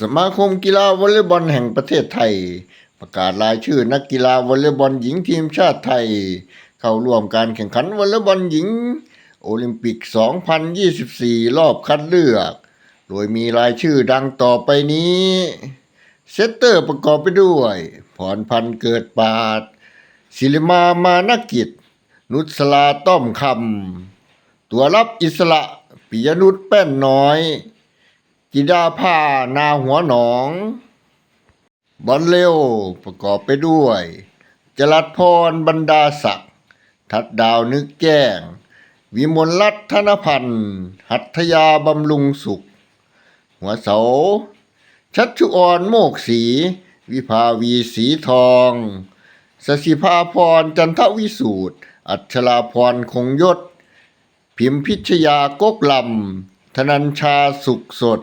สมาคมกีฬาวอลเลย์บอลแห่งประเทศไทย ประกาศรายชื่อนักกีฬาวอลเลย์บอลหญิงทีมชาติไทย เข้าร่วมการแข่งขันวอลเลย์บอลหญิง โอลิมปิก 2024 รอบคัดเลือก โดยมีรายชื่อดังต่อไปนี้ เซตเตอร์ประกอบไปด้วยพรพันธ์เกิดปาดศิลิมามานกิจ นุสลาต้อมคำตัวรับอิสระปิยนุชแป้นน้อย จิดาภานาหัวหนองบอลเร็วประกอบไปด้วย จรัดพรบรรดาศักดิ์ทัดดาวนึกแจ้ง วิมลรัตธนพันธ์ หัตถยาบำรุงสุข หัวเสา ชัชชุออนโมกสี วิภาวีสีทองสสิภาพรจันทวิสูตร อัชราพรคงยศ พิมพิชยากกลำธนัญชาสุขสด